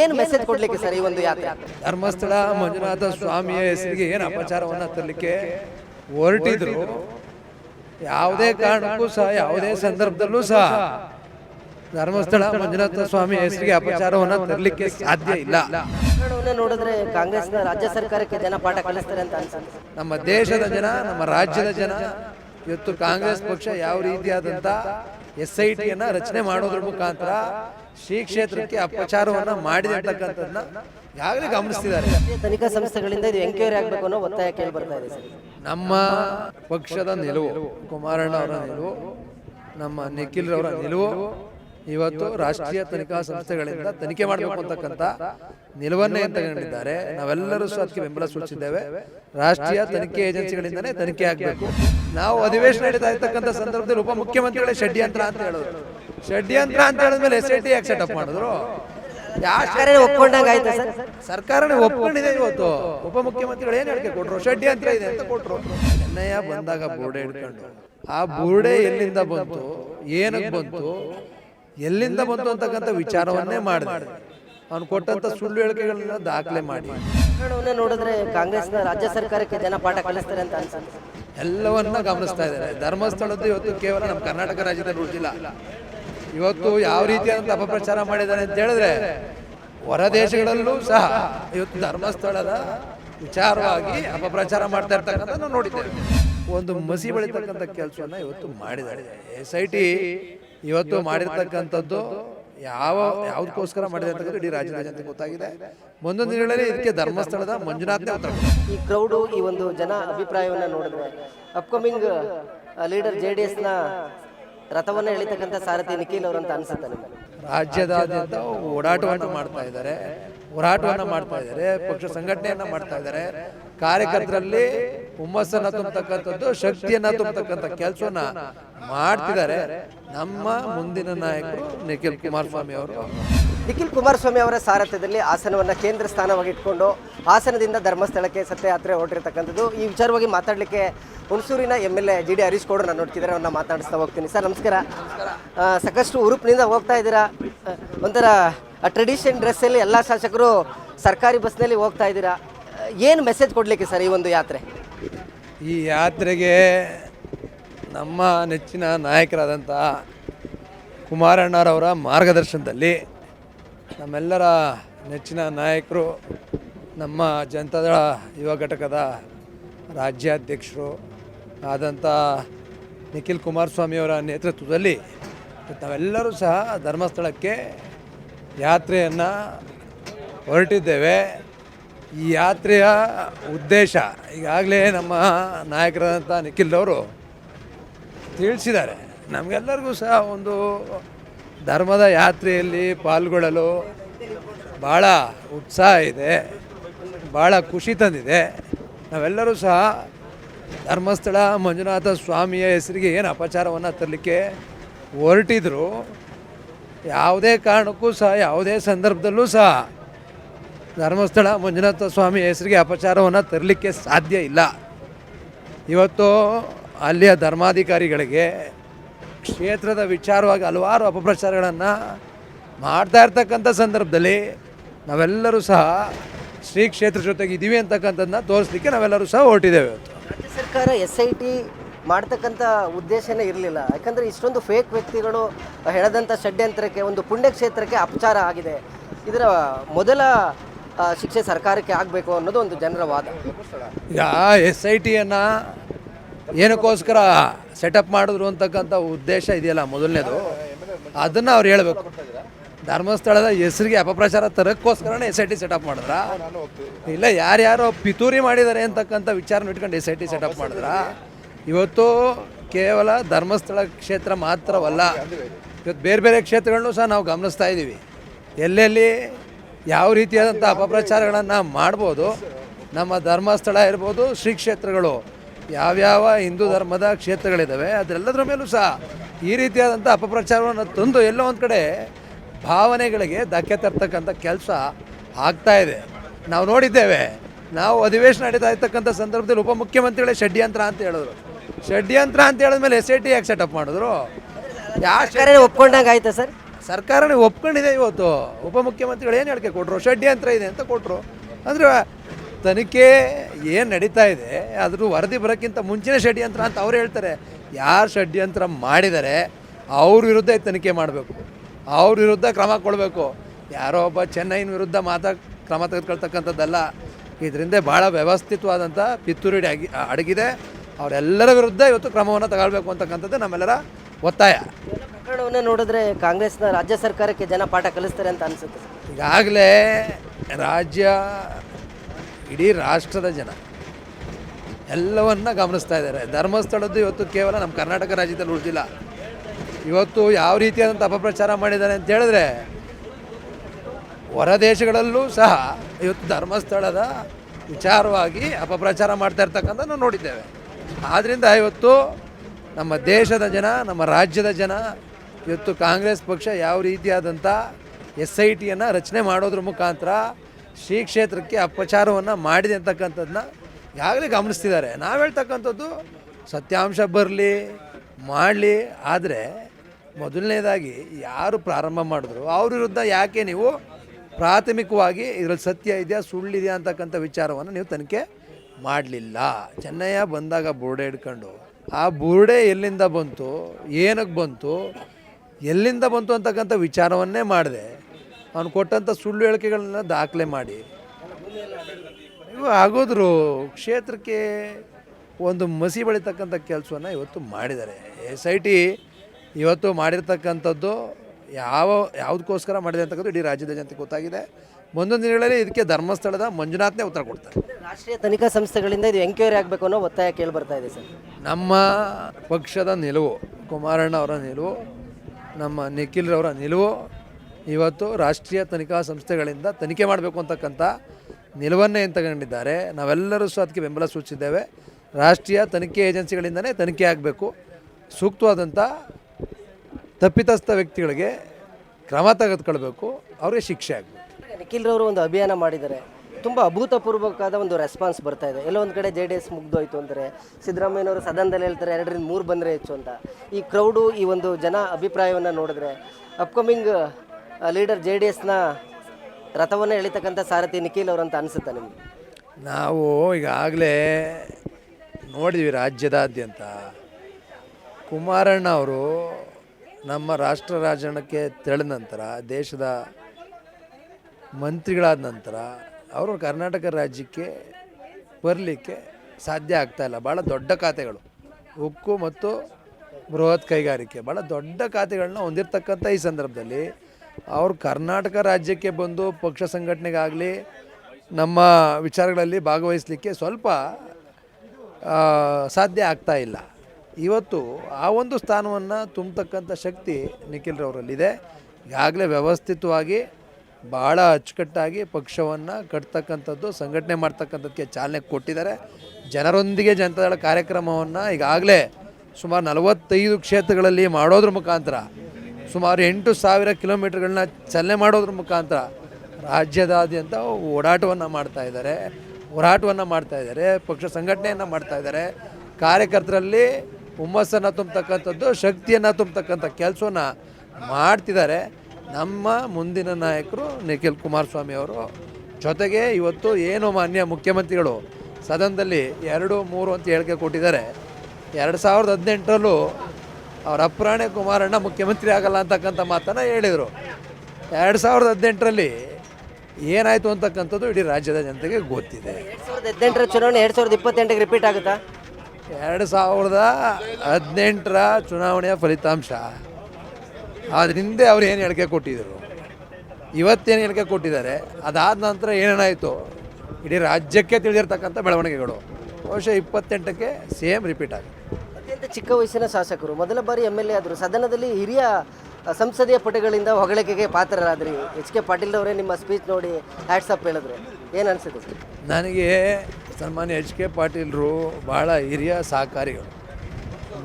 ಏನು ಮೆಸೇಜ್ ಕೊಡ್ಲಿಕ್ಕೆ ಸರ್ ಈ ಒಂದು ಯಾತ್ರೆ? ಧರ್ಮಸ್ಥಳ ಮಂಜುನಾಥ ಸ್ವಾಮಿಯ ಹೆಸರಿಗೆ ಏನು ಅಪಚಾರವನ್ನು ತರಲಿಕ್ಕೆ ಹೊರಟಿದ್ರು. ಯಾವುದೇ ಕಾರಣಕ್ಕೂ ಸಹ ಯಾವುದೇ ಸಂದರ್ಭದಲ್ಲೂ ಸಹ ಧರ್ಮಸ್ಥಳ ಮಂಜುನಾಥ ಸ್ವಾಮಿ ಹೆಸರಿಗೆ ಅಪಚಾರವನ್ನು ತರಲಿಕ್ಕೆ ಸಾಧ್ಯ ಇಲ್ಲ. ನೋಡಿದ್ರೆ ಕಾಂಗ್ರೆಸ್ನ ರಾಜ್ಯ ಸರ್ಕಾರಕ್ಕೆ ಜನ ಪಾಠ ಕಲಿಸ್ತಾರೆ ಅಂತ ಅನ್ಸುತ್ತೆ. ನಮ್ಮ ದೇಶದ ಜನ ನಮ್ಮ ರಾಜ್ಯದ ಜನ ಇವತ್ತು ಕಾಂಗ್ರೆಸ್ ಪಕ್ಷ ಯಾವ ರೀತಿಯಾದಂಥ ಎಸ್ ಐ ಟಿಯನ್ನ ರಚನೆ ಮಾಡೋದ್ರ ಮುಖಾಂತರ ಶ್ರೀ ಕ್ಷೇತ್ರಕ್ಕೆ ಅಪಚಾರವನ್ನ ಮಾಡಿದೆ ಅಂತಕ್ಕಂಥದ್ದನ್ನ ಈಗಾಗಲೇ ಗಮನಿಸ್ತಿದ್ದಾರೆ. ತನಿಖಾ ಸಂಸ್ಥೆಗಳಿಂದ ಇದು ಎಂಕ್ವೈರಿ ಆಗಬೇಕು ಅನ್ನೋ ಒತ್ತಾಯ ಕೇಳಿ ಬರ್ತಾ ಇದೆ ಸರ್. ನಮ್ಮ ಪಕ್ಷದ ನಿಲುವು ಕುಮಾರಣ್ಣ ಅವರ ನಿಲುವು ನಮ್ಮ ನಿಖಿಲ್ ರವರ ನಿಲುವು ಇವತ್ತು ರಾಷ್ಟ್ರೀಯ ತನಿಖಾ ಸಂಸ್ಥೆಗಳಿಂದ ತನಿಖೆ ಮಾಡಬೇಕು ಅಂತಕ್ಕಂಥ ನಿಲುವನ್ನೇ ತಗೊಂಡಿದ್ದಾರೆ ನಾವೆಲ್ಲರೂ ಸಹ ಅದಕ್ಕೆ ಬೆಂಬಲ ಸೂಚಿಸಿದ್ದೇವೆ. ರಾಷ್ಟ್ರೀಯ ತನಿಖೆ ಏಜೆನ್ಸಿಗಳಿಂದನೇ ತನಿಖೆ ಆಗಬೇಕು. ನಾವು ಅಧಿವೇಶನ ನಡೀತಾ ಇರ್ತಕ್ಕಂಥ ಸಂದರ್ಭದಲ್ಲಿ ಉಪಮುಖ್ಯಮಂತ್ರಿಗಳೇ ಷಡ್ಯಂತ್ರ ಅಂತ ಹೇಳೋದು. ಷಡ್ಯಂತ್ರ ಅಂತ ಹೇಳಿದ್ಮೇಲೆ ಎಸ್ ಐ ಟಿ ಯಾಕೆ ಸೆಟಪ್ ಮಾಡಿದ್ರು. ಸರ್ಕಾರನೇ ಒಪ್ಕೊಂಡಂಗೆ ಆಯ್ತಾ ಸರ್ಕಾರನೇ ಒಪ್ಕೊಂಡಿದೆ ಇವತ್ತು. ಉಪಮುಖ್ಯಮಂತ್ರಿಗಳು ಏನ್ ಹೇಳಿಕೆ ಕೊಟ್ರು? ಷಡ್ಯಂತ್ರ ಇದೆ ಅಂತ ಕೊಟ್ರು. ಎನ್ಐ ಬಂದಾಗ ಬೋರ್ಡೆ ಹಿಡ್ಕೊಂಡು. ಆ ಬೋರ್ಡೆ ಎಲ್ಲಿಂದ ಬಂತು? ಏನಕ್ಕೆ ಬಂತು? ಎಲ್ಲಿಂದ ಬಂತು ಅಂತಕ್ಕಂಥ ವಿಚಾರವನ್ನೇ ಮಾಡಿದೆ. ಅವನು ಕೊಟ್ಟಂತ ಸುಳ್ಳು ಹೇಳಿಕೆಗಳನ್ನ ದಾಖಲೆ ಮಾಡಿ ನೋಡಿದ್ರೆ ಕಾಂಗ್ರೆಸ್ನ ರಾಜ್ಯ ಸರ್ಕಾರಕ್ಕೆ ಜನ ಪಾಠ ಕಲಿಸ್ತಾರೆ ಅಂತ ಅನ್ಸುತ್ತೆ. ಎಲ್ಲವನ್ನ ಗಮನಿಸ್ತಾ ಇದ್ದಾರೆ. ಧರ್ಮಸ್ಥಳದ್ದು ಇವತ್ತು ಕೇವಲ ನಮ್ಮ ಕರ್ನಾಟಕ ರಾಜ್ಯದಲ್ಲಿ ಉಳಿದಿಲ್ಲ ಇವತ್ತು ಯಾವ ರೀತಿಯಾದಂಥ ಅಪಪ್ರಚಾರ ಮಾಡಿದ್ದಾರೆ ಅಂತ ಹೇಳಿದ್ರೆ ಹೊರ ದೇಶಗಳಲ್ಲೂ ಸಹ ಇವತ್ತು ಧರ್ಮಸ್ಥಳದ ವಿಚಾರವಾಗಿ ಅಪಪ್ರಚಾರ ಮಾಡ್ತಾ ಇರ್ತಕ್ಕಂಥ ನೋಡಿದ್ದೇವೆ. ಒಂದು ಮಸಿ ಬೆಳೀತಕ್ಕಂಥ ಕೆಲಸವನ್ನ ಇವತ್ತು ಮಾಡಿದ್ದಾರೆ. ಎಸ್ ಐ ಟಿ ಇವತ್ತು ಮಾಡಿರ್ತಕ್ಕಂಥದ್ದು ಯಾವ ಯಾವ್ದಕ್ಕೋಸ್ಕರ ಮಾಡಿದೆ ಅಂತ ಇಡೀ ರಾಜರಾಜ ಅಂತ ಗೊತ್ತಾಗಿದೆ. ಮುಂದೊಂದು ದಿನಗಳಲ್ಲಿ ಇದಕ್ಕೆ ಧರ್ಮಸ್ಥಳದ ಮಂಜುನಾಥನೇ ಉತ್ತರ ಈ ಕ್ರೌಡು ಈ ಒಂದು ಜನ ಅಭಿಪ್ರಾಯವನ್ನ ನೋಡಿದ್ರೆ ಅಪ್ಕಮಿಂಗ್ ಲೀಡರ್ ಜೆ ಡಿ ಎಸ್ನ ರಥವನ್ನ ಎಳಿತಕ್ಕಂಥ ಸಾರಥಿ ನಿಖಿಲ್ ಅವರು ಅಂತ ಅನಿಸುತ್ತೆ ನಿಮಗೆ. ರಾಜ್ಯದಾದ್ಯಂತ ಓಡಾಟವನ್ನು ಮಾಡ್ತಾ ಇದ್ದಾರೆ. ಹೋರಾಟವನ್ನ ಮಾಡ್ತಾ ಇದ್ದಾರೆ ಪಕ್ಷ ಸಂಘಟನೆಯನ್ನ ಮಾಡ್ತಾ ಇದ್ದಾರೆ. ಕಾರ್ಯಕರ್ತರಲ್ಲಿ ಹುಮ್ಮಸ್ಸನ್ನು ತುಂಬತಕ್ಕಂಥದ್ದು ಶಕ್ತಿಯನ್ನು ತುಂಬತಕ್ಕಂಥ ಕೆಲಸವನ್ನ ಮಾಡ್ತಿದ್ದಾರೆ. ನಮ್ಮ ಮುಂದಿನ ನಾಯಕರು ನಿಖಿಲ್ ಕುಮಾರಸ್ವಾಮಿ ಅವರು. ನಿಖಿಲ್ ಕುಮಾರಸ್ವಾಮಿ ಅವರ ಸಾರಥ್ಯದಲ್ಲಿ ಹಾಸನವನ್ನು ಕೇಂದ್ರ ಸ್ಥಾನವಾಗಿ ಇಟ್ಕೊಂಡು ಹಾಸನದಿಂದ ಧರ್ಮಸ್ಥಳಕ್ಕೆ ಸತ್ಯಯಾತ್ರೆ ಹೊರಟಿರ್ತಕ್ಕಂಥದ್ದು. ಈ ವಿಚಾರವಾಗಿ ಮಾತಾಡಲಿಕ್ಕೆ ಹುಣಸೂರಿನ M L A G D Harish ಗೌಡ್ರು ನಾನು ನೋಡ್ತಿದ್ದಾರೆ ಅವ್ರನ್ನ ಮಾತಾಡಿಸ್ತಾ ಹೋಗ್ತೀನಿ. ಸರ್ ನಮಸ್ಕಾರ. ಸಾಕಷ್ಟು ಉರುಪಿನಿಂದ ಹೋಗ್ತಾ ಇದ್ದೀರಾ? ಒಂಥರ ಟ್ರೆಡಿಷನ್ ಡ್ರೆಸ್ಸಲ್ಲಿ ಎಲ್ಲ ಶಾಸಕರು ಸರ್ಕಾರಿ ಬಸ್ನಲ್ಲಿ ಹೋಗ್ತಾ ಇದ್ದೀರಾ? ಏನು ಮೆಸೇಜ್ ಕೊಡಲಿಕ್ಕೆ ಸರ್ ಈ ಒಂದು ಯಾತ್ರೆ? ಈ ಯಾತ್ರೆಗೆ ನಮ್ಮ ನೆಚ್ಚಿನ ನಾಯಕರಾದಂಥ ಕುಮಾರಣ್ಣರವರ ಮಾರ್ಗದರ್ಶನದಲ್ಲಿ ನಮ್ಮೆಲ್ಲರ ನೆಚ್ಚಿನ ನಾಯಕರು, ನಮ್ಮ ಜನತಾದಳ ಯುವ ಘಟಕದ ರಾಜ್ಯಾಧ್ಯಕ್ಷರು ಆದಂಥ ನಿಖಿಲ್ ಕುಮಾರಸ್ವಾಮಿಯವರ ನೇತೃತ್ವದಲ್ಲಿ ನಾವೆಲ್ಲರೂ ಸಹ ಧರ್ಮಸ್ಥಳಕ್ಕೆ ಯಾತ್ರೆಯನ್ನು ಹೊರಟಿದ್ದೇವೆ. ಈ ಯಾತ್ರೆಯ ಉದ್ದೇಶ ಈಗಾಗಲೇ ನಮ್ಮ ನಾಯಕರಾದಂಥ ನಿಖಿಲ್ ಅವರು ತಿಳಿಸಿದ್ದಾರೆ. ನಮಗೆಲ್ಲರಿಗೂ ಸಹ ಒಂದು ಧರ್ಮದ ಯಾತ್ರೆಯಲ್ಲಿ ಪಾಲ್ಗೊಳ್ಳಲು ಭಾಳ ಉತ್ಸಾಹ ಇದೆ ಭಾಳ ಖುಷಿ ತಂದಿದೆ. ನಾವೆಲ್ಲರೂ ಸಹ ಧರ್ಮಸ್ಥಳ ಮಂಜುನಾಥ ಸ್ವಾಮಿಯ ಹೆಸರಿಗೆ ಏನು ಅಪಚಾರವನ್ನು ತರಲಿಕ್ಕೆ ಹೊರಟಿದ್ರು. ಯಾವುದೇ ಕಾರಣಕ್ಕೂ ಸಹ, ಯಾವುದೇ ಸಂದರ್ಭದಲ್ಲೂ ಸಹ ಧರ್ಮಸ್ಥಳ ಮಂಜುನಾಥ ಸ್ವಾಮಿ ಹೆಸರಿಗೆ ಅಪಚಾರವನ್ನು ತರಲಿಕ್ಕೆ ಸಾಧ್ಯ ಇಲ್ಲ. ಇವತ್ತು ಅಲ್ಲಿಯ ಧರ್ಮಾಧಿಕಾರಿಗಳಿಗೆ ಕ್ಷೇತ್ರದ ವಿಚಾರವಾಗಿ ಹಲವಾರು ಅಪಪ್ರಚಾರಗಳನ್ನು ಮಾಡ್ತಾ ಇರ್ತಕ್ಕಂಥ ಸಂದರ್ಭದಲ್ಲಿ ನಾವೆಲ್ಲರೂ ಸಹ ಶ್ರೀ ಕ್ಷೇತ್ರ ಜೊತೆಗೆ ಇದ್ದೀವಿ ಅಂತಕ್ಕಂಥದ್ದನ್ನ ತೋರಿಸ್ಲಿಕ್ಕೆ ನಾವೆಲ್ಲರೂ ಸಹ ಹೊರಟಿದ್ದೇವೆ ಇವತ್ತು. ಸರ್ಕಾರ ಎಸ್ ಐ ಟಿ ಮಾಡ್ತಕ್ಕಂಥ ಉದ್ದೇಶನೇ ಇರಲಿಲ್ಲ. ಯಾಕಂದರೆ ಇಷ್ಟೊಂದು ಫೇಕ್ ವ್ಯಕ್ತಿಗಳು ಹೇಳದಂಥ ಷಡ್ಯಂತ್ರಕ್ಕೆ, ಒಂದು ಪುಣ್ಯಕ್ಷೇತ್ರಕ್ಕೆ ಅಪಚಾರ ಆಗಿದೆ. ಇದರ ಮೊದಲ ಶಿಕ್ಷೆ ಸರ್ಕಾರಕ್ಕೆ ಆಗಬೇಕು ಅನ್ನೋದು ಒಂದು ಜನರ ವಾದ. ಈಗ ಎಸ್ ಐ ಟಿಯನ್ನು ಏನಕ್ಕೋಸ್ಕರ ಸೆಟಪ್ ಮಾಡಿದ್ರು ಅಂತಕ್ಕಂಥ ಉದ್ದೇಶ ಇದೆಯಲ್ಲ ಮೊದಲನೇದು. ಅದನ್ನು ಅವ್ರು ಹೇಳಬೇಕು. ಧರ್ಮಸ್ಥಳದ ಹೆಸರಿಗೆ ಅಪಪ್ರಚಾರ ತರಕ್ಕೋಸ್ಕರನೇ ಎಸ್ ಐ ಟಿ ಸೆಟಪ್ ಮಾಡಿದ್ರ? ಇಲ್ಲ, ಯಾರ್ಯಾರೋ ಪಿತೂರಿ ಮಾಡಿದ್ದಾರೆ ಅಂತಕ್ಕಂಥ ವಿಚಾರನ ಇಟ್ಕೊಂಡು ಎಸ್ ಐ ಟಿ ಸೆಟಪ್ ಮಾಡಿದ್ರ? ಇವತ್ತು ಕೇವಲ ಧರ್ಮಸ್ಥಳ ಕ್ಷೇತ್ರ ಮಾತ್ರವಲ್ಲ, ಇವತ್ತು ಬೇರೆ ಬೇರೆ ಕ್ಷೇತ್ರಗಳನ್ನು ಸಹ ನಾವು ಗಮನಿಸ್ತಾ ಇದ್ದೀವಿ. ಎಲ್ಲೆಲ್ಲಿ ಯಾವ ರೀತಿಯಾದಂಥ ಅಪಪ್ರಚಾರಗಳನ್ನು ಮಾಡ್ಬೋದು, ನಮ್ಮ ಧರ್ಮಸ್ಥಳ ಇರ್ಬೋದು, ಶ್ರೀ ಕ್ಷೇತ್ರಗಳು, ಯಾವ್ಯಾವ ಹಿಂದೂ ಧರ್ಮದ ಕ್ಷೇತ್ರಗಳಿದ್ದಾವೆ ಅದರೆಲ್ಲದರ ಮೇಲೂ ಸಹ ಈ ರೀತಿಯಾದಂಥ ಅಪಪ್ರಚಾರವನ್ನು ತಂದು ಎಲ್ಲೋ ಒಂದು ಕಡೆ ಭಾವನೆಗಳಿಗೆ ಧಕ್ಕೆ ತರ್ತಕ್ಕಂಥ ಕೆಲಸ ಆಗ್ತಾ ಇದೆ. ನಾವು ನೋಡಿದ್ದೇವೆ, ನಾವು ಅಧಿವೇಶನ ನಡೀತಾ ಇರ್ತಕ್ಕಂಥ ಸಂದರ್ಭದಲ್ಲಿ ಉಪಮುಖ್ಯಮಂತ್ರಿಗಳೇ ಷಡ್ಯಂತ್ರ ಅಂತ ಹೇಳಿದ್ರು. ಷಡ್ಯಂತ್ರ ಅಂತ ಹೇಳಿದ್ಮೇಲೆ ಎಸ್ ಐ ಟಿ ಯಾಕೆ ಸೆಟಪ್ ಮಾಡಿದ್ರು ಯಾವ ಒಪ್ಕೊಂಡಂಗೆ ಆಯ್ತಾ ಸರ್? ಸರ್ಕಾರನೇ ಒಪ್ಕೊಂಡಿದೆ ಇವತ್ತು. ಉಪಮುಖ್ಯಮಂತ್ರಿಗಳು ಏನು ಹೇಳಿಕೆ ಕೊಟ್ಟರು ಷಡ್ಯಂತ್ರ ಇದೆ ಅಂತ ಕೊಟ್ಟರು ಅಂದರೆ ತನಿಖೆ ಏನು ನಡೀತಾ ಇದೆ ಅದ್ರ ವರದಿ ಬರೋಕ್ಕಿಂತ ಮುಂಚಿನ ಷಡ್ಯಂತ್ರ ಅಂತ ಅವ್ರು ಹೇಳ್ತಾರೆ. ಯಾರು ಷಡ್ಯಂತ್ರ ಮಾಡಿದ್ದಾರೆ ಅವ್ರ ವಿರುದ್ಧ ತನಿಖೆ ಮಾಡಬೇಕು. ಅವ್ರ ವಿರುದ್ಧ ಕ್ರಮ ಕೊಡಬೇಕು. ಯಾರೋ ಒಬ್ಬ ಚೆನ್ನೈನ ವಿರುದ್ಧ ಮಾತಾ ಕ್ರಮ ತೆಗೆದುಕೊಳ್ತಕ್ಕಂಥದ್ದಲ್ಲ. ಇದರಿಂದ ಭಾಳ ವ್ಯವಸ್ಥಿತವಾದಂಥ ಪಿತ್ತೂರಿಡಿ ಆಗಿ ಅಡಗಿದೆ. ಅವರೆಲ್ಲರ ವಿರುದ್ಧ ಇವತ್ತು ಕ್ರಮವನ್ನು ತಗೊಳ್ಬೇಕು ಅಂತಕ್ಕಂಥದ್ದು ನಮ್ಮೆಲ್ಲರ ಒತ್ತಾಯ. ಪ್ರಕರಣವನ್ನು ನೋಡಿದ್ರೆ ಕಾಂಗ್ರೆಸ್ನ ರಾಜ್ಯ ಸರ್ಕಾರಕ್ಕೆ ಜನ ಪಾಠ ಕಲಿಸ್ತಾರೆ ಅಂತ ಅನಿಸುತ್ತೆ. ಈಗಾಗಲೇ ರಾಜ್ಯ ಇಡೀ ರಾಷ್ಟ್ರದ ಜನ ಎಲ್ಲವನ್ನ ಗಮನಿಸ್ತಾ ಇದ್ದಾರೆ. ಧರ್ಮಸ್ಥಳದ್ದು ಇವತ್ತು ಕೇವಲ ನಮ್ಮ ಕರ್ನಾಟಕ ರಾಜ್ಯದಲ್ಲಿ ಉಳಿದಿಲ್ಲ. ಇವತ್ತು ಯಾವ ರೀತಿಯಾದಂಥ ಅಪಪ್ರಚಾರ ಮಾಡಿದ್ದಾರೆ ಅಂತ ಹೇಳಿದ್ರೆ ಹೊರ ದೇಶಗಳಲ್ಲೂ ಸಹ ಇವತ್ತು ಧರ್ಮಸ್ಥಳದ ವಿಚಾರವಾಗಿ ಅಪಪ್ರಚಾರ ಮಾಡ್ತಾ ಇರ್ತಕ್ಕಂಥ ನಾವು ನೋಡಿದ್ದೇವೆ. ಆದ್ದರಿಂದ ಇವತ್ತು ನಮ್ಮ ದೇಶದ ಜನ, ನಮ್ಮ ರಾಜ್ಯದ ಜನ, ಇವತ್ತು ಕಾಂಗ್ರೆಸ್ ಪಕ್ಷ ಯಾವ ರೀತಿಯಾದಂಥ ಎಸ್ ಐ ಟಿಯನ್ನು ರಚನೆ ಮಾಡೋದ್ರ ಮುಖಾಂತರ ಶ್ರೀ ಕ್ಷೇತ್ರಕ್ಕೆ ಅಪಚಾರವನ್ನು ಮಾಡಿದೆ ಅಂತಕ್ಕಂಥದ್ದನ್ನ ಈಗಾಗಲೇ ಗಮನಿಸ್ತಿದ್ದಾರೆ. ನಾವು ಹೇಳ್ತಕ್ಕಂಥದ್ದು ಸತ್ಯಾಂಶ ಬರಲಿ, ಮಾಡಲಿ, ಆದರೆ ಮೊದಲನೇದಾಗಿ ಯಾರು ಪ್ರಾರಂಭ ಮಾಡಿದ್ರು, ಅವ್ರ ವಿರುದ್ಧ ಯಾಕೆ ನೀವು ಪ್ರಾಥಮಿಕವಾಗಿ ಇದರಲ್ಲಿ ಸತ್ಯ ಇದೆಯಾ ಸುಳ್ಳಿದೆಯಾ ಅಂತಕ್ಕಂಥ ವಿಚಾರವನ್ನು ನೀವು ತನಿಖೆ ಮಾಡಲಿಲ್ಲ. ಚೆನ್ನಯ್ಯ ಬಂದಾಗ ಬೋರ್ಡೆ ಹಿಡ್ಕೊಂಡು, ಆ ಬೋರ್ಡೆ ಎಲ್ಲಿಂದ ಬಂತು ಏನಕ್ಕೆ ಬಂತು, ಎಲ್ಲಿಂದ ಬಂತು ಅಂತಕ್ಕಂಥ ವಿಚಾರವನ್ನೇ ಮಾಡಿದೆ. ಅವನು ಕೊಟ್ಟಂಥ ಸುಳ್ಳು ಹೇಳಿಕೆಗಳನ್ನ ದಾಖಲೆ ಮಾಡಿ. ಆಗೋದ್ರು ಕ್ಷೇತ್ರಕ್ಕೆ ಒಂದು ಮಸಿ ಬೆಳೀತಕ್ಕಂಥ ಕೆಲಸವನ್ನು ಇವತ್ತು ಮಾಡಿದ್ದಾರೆ. ಎಸ್ ಐ ಟಿ ಇವತ್ತು ಮಾಡಿರ್ತಕ್ಕಂಥದ್ದು ಯಾವ, ಯಾವುದಕ್ಕೋಸ್ಕರ ಮಾಡಿದೆ ಅಂತಕ್ಕಂಥದ್ದು ಇಡೀ ರಾಜ್ಯದ ಜನತೆ ಗೊತ್ತಾಗಿದೆ. ಮುಂದೊಂದು ದಿನಗಳಲ್ಲಿ ಇದಕ್ಕೆ ಧರ್ಮಸ್ಥಳದ ಮಂಜುನಾಥ್ನೇ ಉತ್ತರ ಕೊಡ್ತಾರೆ. ರಾಷ್ಟ್ರೀಯ ತನಿಖಾ ಸಂಸ್ಥೆಗಳಿಂದ ಇದು ಎಂಕ್ವೈರಿ ಆಗಬೇಕು ಅನ್ನೋ ಒತ್ತಾಯ ಕೇಳಿ ಬರ್ತಾ ಇದೆ ಸರ್. ನಮ್ಮ ಪಕ್ಷದ ನಿಲುವು ಕುಮಾರಣ್ಣ ಅವರ ನಿಲುವು ನಮ್ಮ ನಿಖಿಲ್ರವರ ನಿಲುವು ಇವತ್ತು ರಾಷ್ಟ್ರೀಯ ತನಿಖಾ ಸಂಸ್ಥೆಗಳಿಂದ ತನಿಖೆ ಮಾಡಬೇಕು ಅಂತಕ್ಕಂಥ ನಿಲುವನ್ನೇ ಏನು ತಗೊಂಡಿದ್ದಾರೆ ನಾವೆಲ್ಲರೂ ಸಹ ಅದಕ್ಕೆ ಬೆಂಬಲ ಸೂಚಿಸಿದ್ದೇವೆ. ರಾಷ್ಟ್ರೀಯ ತನಿಖೆ ಏಜೆನ್ಸಿಗಳಿಂದನೇ ತನಿಖೆ ಆಗಬೇಕು. ಸೂಕ್ತವಾದಂಥ ತಪ್ಪಿತಸ್ಥ ವ್ಯಕ್ತಿಗಳಿಗೆ ಕ್ರಮ ತೆಗೆದುಕೊಳ್ಬೇಕು. ಅವರಿಗೆ ಶಿಕ್ಷೆ ಆಗಬೇಕು. ನಿಖಿಲ್ ರವರು ಒಂದು ಅಭಿಯಾನ ಮಾಡಿದ್ದಾರೆ. ತುಂಬ ಅಭೂತಪೂರ್ವಕವಾದ ಒಂದು ರೆಸ್ಪಾನ್ಸ್ ಬರ್ತಾ ಇದೆ. ಎಲ್ಲೋ ಒಂದು ಕಡೆ ಜೆ ಡಿ ಎಸ್ ಮುಗ್ದೋಯ್ತು ಅಂತಾರೆ ಸಿದ್ದರಾಮಯ್ಯನವರು ಸದನದಲ್ಲಿ ಹೇಳ್ತಾರೆ, ಎರಡರಿಂದ ಮೂರು ಬಂದರೆ ಹೆಚ್ಚು ಅಂತ. ಈ ಕ್ರೌಡು ಈ ಒಂದು ಜನ ಅಭಿಪ್ರಾಯವನ್ನು ನೋಡಿದ್ರೆ ಅಪ್ಕಮಿಂಗ್ ಲೀಡರ್ ಜೆ ಡಿ ಎಸ್ನ ರಥವನ್ನು ಎಳಿತಕ್ಕಂಥ ಸಾರಥಿ ನಿಖಿಲ್ ಅವರು ಅಂತ ಅನಿಸುತ್ತಾ ನಿಮಗೆ? ನಾವು ಈಗಾಗಲೇ ನೋಡಿದ್ವಿ ರಾಜ್ಯದಾದ್ಯಂತ. ಕುಮಾರಣ್ಣ ಅವರು ನಮ್ಮ ರಾಷ್ಟ್ರ ರಾಜಕಾರಣಕ್ಕೆ ತೆರಳಿದ ನಂತರ ದೇಶದ ಮಂತ್ರಿಗಳಾದ ನಂತರ ಅವರು ಕರ್ನಾಟಕ ರಾಜ್ಯಕ್ಕೆ ಬರಲಿಕ್ಕೆ ಸಾಧ್ಯ ಆಗ್ತಾಯಿಲ್ಲ ಭಾಳ ದೊಡ್ಡ ಖಾತೆಗಳು. ಉಕ್ಕು ಮತ್ತು ಬೃಹತ್ ಕೈಗಾರಿಕೆ. ಭಾಳ ದೊಡ್ಡ ಖಾತೆಗಳನ್ನ ಹೊಂದಿರತಕ್ಕಂಥ ಈ ಸಂದರ್ಭದಲ್ಲಿ ಅವರು ಕರ್ನಾಟಕ ರಾಜ್ಯಕ್ಕೆ ಬಂದು ಪಕ್ಷ ಸಂಘಟನೆಗಾಗಲಿ ನಮ್ಮ ವಿಚಾರಗಳಲ್ಲಿ ಭಾಗವಹಿಸಲಿಕ್ಕೆ ಸ್ವಲ್ಪ ಸಾಧ್ಯ ಆಗ್ತಾ ಇಲ್ಲ. ಇವತ್ತು ಆ ಒಂದು ಸ್ಥಾನವನ್ನು ತುಂಬತಕ್ಕಂಥ ಶಕ್ತಿ ನಿಖಿಲ್ರವರಲ್ಲಿದೆ. ಈಗಾಗಲೇ ವ್ಯವಸ್ಥಿತವಾಗಿ ಭಾಳ ಅಚ್ಚುಕಟ್ಟಾಗಿ ಪಕ್ಷವನ್ನು ಕಟ್ತಕ್ಕಂಥದ್ದು, ಸಂಘಟನೆ ಮಾಡ್ತಕ್ಕಂಥದ್ದಕ್ಕೆ ಚಾಲನೆ ಕೊಟ್ಟಿದ್ದಾರೆ. ಜನರೊಂದಿಗೆ ಜನತಾದಳ ಕಾರ್ಯಕ್ರಮವನ್ನು ಈಗಾಗಲೇ ಸುಮಾರು ನಲವತ್ತೈದು ಕ್ಷೇತ್ರಗಳಲ್ಲಿ ಮಾಡೋದ್ರ ಮುಖಾಂತರ, ಸುಮಾರು ಎಂಟು ಸಾವಿರ ಕಿಲೋಮೀಟರ್ಗಳನ್ನ ಚಲನೆ ಮಾಡೋದ್ರ ಮುಖಾಂತರ ರಾಜ್ಯದಾದ್ಯಂತ ಓಡಾಟವನ್ನು ಮಾಡ್ತಾ ಇದ್ದಾರೆ. ಹೋರಾಟವನ್ನು ಮಾಡ್ತಾ ಇದ್ದಾರೆ, ಪಕ್ಷ ಸಂಘಟನೆಯನ್ನು ಮಾಡ್ತಾ ಇದ್ದಾರೆ. ಕಾರ್ಯಕರ್ತರಲ್ಲಿ ಹುಮ್ಮಸ್ಸನ್ನು ತುಂಬತಕ್ಕಂಥದ್ದು, ಶಕ್ತಿಯನ್ನು ತುಂಬತಕ್ಕಂಥ ಕೆಲಸವನ್ನು ಮಾಡ್ತಿದ್ದಾರೆ. ನಮ್ಮ ಮುಂದಿನ ನಾಯಕರು ನಿಖಿಲ್ ಕುಮಾರಸ್ವಾಮಿ ಅವರು. ಜೊತೆಗೆ ಇವತ್ತು ಏನು ಮಾನ್ಯ ಮುಖ್ಯಮಂತ್ರಿಗಳು ಸದನದಲ್ಲಿ ಎರಡು ಮೂರು ಅಂತ ಹೇಳಿಕೆ ಕೊಟ್ಟಿದ್ದಾರೆ. ಎರಡು ಸಾವಿರದ ಹದಿನೆಂಟರಲ್ಲೂ ಅವರ ಅಪ್ರಾಣೆ ಕುಮಾರಣ್ಣ ಮುಖ್ಯಮಂತ್ರಿ ಆಗಲ್ಲ ಅಂತಕ್ಕಂಥ ಮಾತನ್ನು ಹೇಳಿದರು. ಎರಡು ಸಾವಿರದ ಹದಿನೆಂಟರಲ್ಲಿ ಏನಾಯಿತು ಅಂತಕ್ಕಂಥದ್ದು ಇಡೀ ರಾಜ್ಯದ ಜನತೆಗೆ ಗೊತ್ತಿದೆ. ಎರಡು ಸಾವಿರದ ಹದಿನೆಂಟರ ಚುನಾವಣೆ ಎರಡು ಸಾವಿರದ ಇಪ್ಪತ್ತೆಂಟಿಗೆ ರಿಪೀಟ್ ಆಗುತ್ತಾ? ಎರಡು ಸಾವಿರದ ಹದಿನೆಂಟರ ಚುನಾವಣೆಯ ಫಲಿತಾಂಶ. ಅದ್ರ ಹಿಂದೆ ಅವ್ರು ಏನು ಹೇಳಿಕೆ ಕೊಟ್ಟಿದ್ದರು ಇವತ್ತೇನು ಹೇಳಿಕೆ ಕೊಟ್ಟಿದ್ದಾರೆ? ಅದಾದ ನಂತರ ಏನೇನಾಯಿತು? ಇಡೀ ರಾಜ್ಯಕ್ಕೆ ತಿಳಿದಿರ್ತಕ್ಕಂಥ ಬೆಳವಣಿಗೆಗಳು. ಬಹುಶಃ ಇಪ್ಪತ್ತೆಂಟಕ್ಕೆ ಸೇಮ್ ರಿಪೀಟ್ ಆಗುತ್ತೆ. ಅತ್ಯಂತ ಚಿಕ್ಕ ವಯಸ್ಸಿನ ಶಾಸಕರು ಮೊದಲ ಬಾರಿ ಎಂ ಎಲ್ ಎ ಆದರು ಸದನದಲ್ಲಿ ಹಿರಿಯ ಸಂಸದೀಯ ಪಟುಗಳಿಂದ ಹೊಗಳಿಕೆಗೆ ಪಾತ್ರರಾದ್ರಿ. ಎಚ್ ಕೆ ಪಾಟೀಲ್ ಅವರೇ ನಿಮ್ಮ ಸ್ಪೀಚ್ ನೋಡಿ ಹ್ಯಾಟ್ಸಪ್ ಹೇಳಿದ್ರು. ಏನು ಅನಿಸುತ್ತೆ? ನನಗೆ ಸನ್ಮಾನ್ಯ ಎಚ್ ಕೆ ಪಾಟೀಲರು ಭಾಳ ಹಿರಿಯ ಸಹಕಾರಿಗಳು.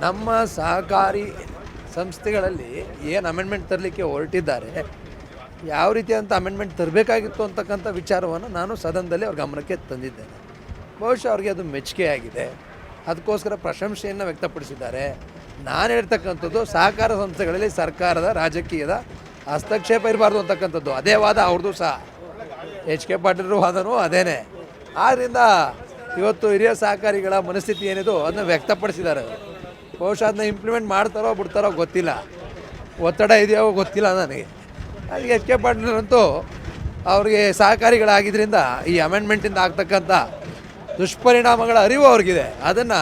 ನಮ್ಮ ಸಹಕಾರಿ ಸಂಸ್ಥೆಗಳಲ್ಲಿ ಏನು ಅಮೆಂಡ್ಮೆಂಟ್ ತರಲಿಕ್ಕೆ ಹೊರಟಿದ್ದಾರೆ, ಯಾವ ರೀತಿಯಾದಂಥ ಅಮೆಂಡ್ಮೆಂಟ್ ತರಬೇಕಾಗಿತ್ತು ಅಂತಕ್ಕಂಥ ವಿಚಾರವನ್ನು ನಾನು ಸದನದಲ್ಲಿ ಅವ್ರ ಗಮನಕ್ಕೆ ತಂದಿದ್ದೇನೆ. ಬಹುಶಃ ಅವ್ರಿಗೆ ಅದು ಮೆಚ್ಚುಗೆ ಆಗಿದೆ. ಅದಕ್ಕೋಸ್ಕರ ಪ್ರಶಂಸೆಯನ್ನು ವ್ಯಕ್ತಪಡಿಸಿದ್ದಾರೆ. ನಾನು ಹೇಳ್ತಕ್ಕಂಥದ್ದು, ಸಹಕಾರ ಸಂಸ್ಥೆಗಳಲ್ಲಿ ಸರ್ಕಾರದ ರಾಜಕೀಯದ ಹಸ್ತಕ್ಷೇಪ ಇರಬಾರ್ದು ಅಂತಕ್ಕಂಥದ್ದು. ಅದೇ ವಾದ ಅವ್ರದ್ದು ಸಹ. ಎಚ್ ಕೆ ಪಾಟೀಲ್ರು ವಾದನೂ ಅದೇನೇ. ಆದ್ದರಿಂದ ಇವತ್ತು ಹಿರಿಯ ಸಹಕಾರಿಗಳ ಮನಸ್ಥಿತಿ ಏನಿದು ಅದನ್ನು ವ್ಯಕ್ತಪಡಿಸಿದ್ದಾರೆ ಬಹುಶಃ ಅದನ್ನ ಇಂಪ್ಲಿಮೆಂಟ್ ಮಾಡ್ತಾರೋ ಬಿಡ್ತಾರೋ ಗೊತ್ತಿಲ್ಲ. ಒತ್ತಡ ಇದೆಯೋ ಗೊತ್ತಿಲ್ಲ ನನಗೆ. ಅದಕ್ಕೆ ಎಚ್ ಕೆ ಪಾಟೀಲ್ರಂತೂ ಅವ್ರಿಗೆ ಸಹಕಾರಿಗಳಾಗಿದ್ದರಿಂದ ಈ ಅಮೆಂಡ್ಮೆಂಟಿಂದ ಆಗ್ತಕ್ಕಂಥ ದುಷ್ಪರಿಣಾಮಗಳ ಅರಿವು ಅವ್ರಿಗಿದೆ. ಅದನ್ನು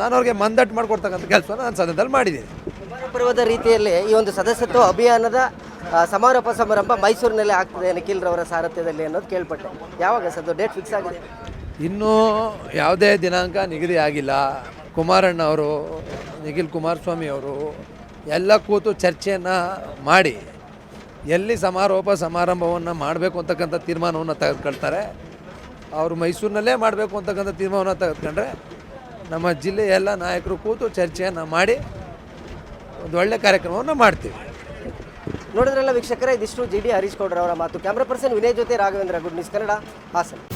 ನಾನು ಅವ್ರಿಗೆ ಮಂದಟ್ಟು ಮಾಡಿಕೊಡ್ತಕ್ಕಂಥ ಕೆಲಸ ನಾನು ಸದನದಲ್ಲಿ ಮಾಡಿದ್ದೀನಿ. ಪರ್ವದ ರೀತಿಯಲ್ಲಿ ಈ ಒಂದು ಸದಸ್ಯತ್ವ ಅಭಿಯಾನದ ಸಮಾರೋಪ ಸಮಾರಂಭ ಮೈಸೂರಿನಲ್ಲಿ ಆಗ್ತದೆ ನಿಖಿಲ್ರವರ ಸಾರಥ್ಯದಲ್ಲಿ ಅನ್ನೋದು ಕೇಳ್ಪಟ್ಟೆ. ಯಾವಾಗ ಸದ್ದು ಡೇಟ್ ಫಿಕ್ಸ್ ಆಗಿದೆ? ಇನ್ನೂ ಯಾವುದೇ ದಿನಾಂಕ ನಿಗದಿ ಆಗಿಲ್ಲ ಕುಮಾರಣ್ಣ ಅವರು, ನಿಖಿಲ್ ಕುಮಾರಸ್ವಾಮಿ ಅವರು ಎಲ್ಲ ಕೂತು ಚರ್ಚೆಯನ್ನು ಮಾಡಿ ಎಲ್ಲಿ ಸಮಾರೋಪ ಸಮಾರಂಭವನ್ನು ಮಾಡಬೇಕು ಅಂತಕ್ಕಂಥ ತೀರ್ಮಾನವನ್ನು ತೆಗೆದುಕೊಳ್ತಾರೆ. ಅವರು ಮೈಸೂರಿನಲ್ಲೇ ಮಾಡಬೇಕು ಅಂತಕ್ಕಂಥ ತೀರ್ಮಾನವನ್ನು ತೆಗೆದುಕೊಂಡ್ರೆ ನಮ್ಮ ಜಿಲ್ಲೆಯ ಎಲ್ಲ ನಾಯಕರು ಕೂತು ಚರ್ಚೆಯನ್ನು ಮಾಡಿ ಒಂದು ಒಳ್ಳೆ ಕಾರ್ಯಕ್ರಮವನ್ನು ಮಾಡ್ತೀವಿ. ನೋಡಿದ್ರಲ್ಲ ವೀಕ್ಷಕರೇ, ಇದಿಷ್ಟು ಜಿ ಡಿ ಹರೀಶ್ ಅವರ ಮಾತು. ಕ್ಯಾಮ್ರಾ ಪರ್ಸನ್ ವಿನಯ್ ಜೊತೆ ರಾಘವೇಂದ್ರ, ಗುಡ್ ನ್ಯೂಸ್ ಕನ್ನಡ, ಹಾಸನ.